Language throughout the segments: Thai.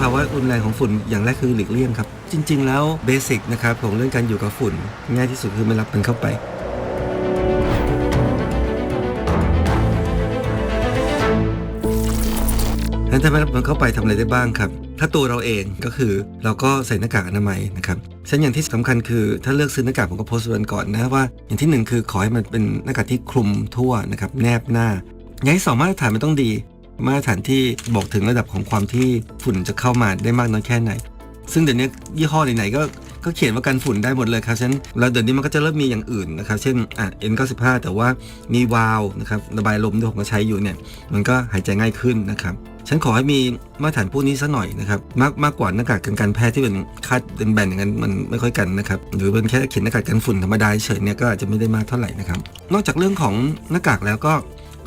ภาวะรุนแรงของฝุ่นอย่างแรกคือหลีกเลี่ยงครับ จริง ๆ แล้วเบสิกนะครับของเรื่องการอยู่กับฝุ่น ง่ายที่สุดคือไม่รับมันเข้าไปนั้นถ้าไม่รับมันเข้าไปทำอะไรได้บ้างครับ ถ้าตัวเราเองก็คือเราก็ใส่หน้ากากอนามัยนะครับฉะนั้นอย่างที่สำคัญคือถ้าเลือกซื้อหน้ากากผมก็โพสต์ไว้ก่อนนะว่า อย่างที่หนึ่งคือขอให้มันเป็นหน้ากากที่คลุมทั่วนะครับแนบหน้าอย่างที่สองมาตรฐานมันต้องดี มาตรฐานที่บอกถึงระดับของความที่ฝุ่นจะเข้ามาได้มากน้อยแค่ไหน ซึ่งเดี๋ยวนี้ยี่ห้อไหนๆก็ก็เขียนว่ากันฝุ่นได้หมดเลยครับฉะนั้นแล้วเดี๋ยวนี้มันก็จะเริ่มมีอย่างอื่นนะครับเช่นอะ N95 แต่ว่ามีวาล์วนะครับระบายลมที่ผมก็ใช้อยู่เนี่ยมันก็หายใจง่ายขึ้นนะครับฉันขอให้มีมาตรฐานพวกนี้สักหน่อยนะครับมากมากกว่าหน้ากากกันการแพทย์ที่เป็นคาดเป็นแบนอย่างนั้นมันไม่ค่อยกันนะครับหรือเป็นแค่เขียนหน้ากากกันฝุ่นธรรมดาเฉยๆเนี่ยก็อาจจะไม่ได้มากเท่าไหร่นะครับนอกจากเรื่องของหน้ากากแล้วก็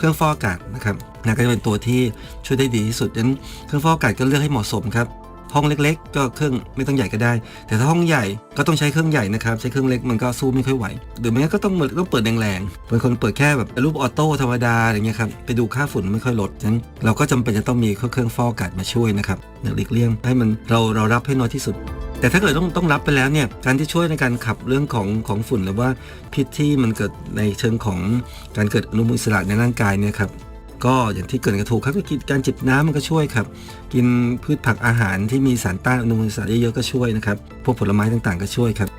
เครื่องฟอกอากาศนะครับนะก็จะเป็นตัวที่ช่วยได้ดีที่สุดดังนั้นเครื่องฟอกอากาศก็เลือกให้เหมาะสมครับห้องเล็กๆ ก็เครื่องไม่ต้องใหญ่ก็ได้ แต่ถ้าห้องใหญ่ก็ต้องใช้เครื่องใหญ่นะครับ ใช้เครื่องเล็กมันก็สู้ไม่ค่อยไหวหรือไม่งั้นก็ต้องต้องเปิดแรงๆบางคนเปิดแค่แบบรูปออโต้ธรรมดาอะไรเงี้ยครับไปดูค่าฝุ่นไม่ค่อยลดฉะนั้นเราก็จำเป็นจะต้องมีเครื่องฟอกอากาศมาช่วยนะครับหลีกเลี่ยงให้มันเราเรารับให้น้อยที่สุด แต่ถ้าเกิดต้องต้องรับไปแล้วเนี่ยการที่ช่วยในการขับเรื่องของของฝุ่นหรือว่าพิษที่มันเกิดในเชิงของการเกิดอนุมูลอิสระในร่างกายเนี่ยครับก็อย่างที่เกิดกระถูกครับก็กินการจิบน้ำมันก็ช่วยครับ กินพืชผักอาหารที่มีสารต้านอนุมูลอิสระเยอะๆก็ช่วยนะครับพวกผลไม้ต่างๆ ก็ช่วยครับ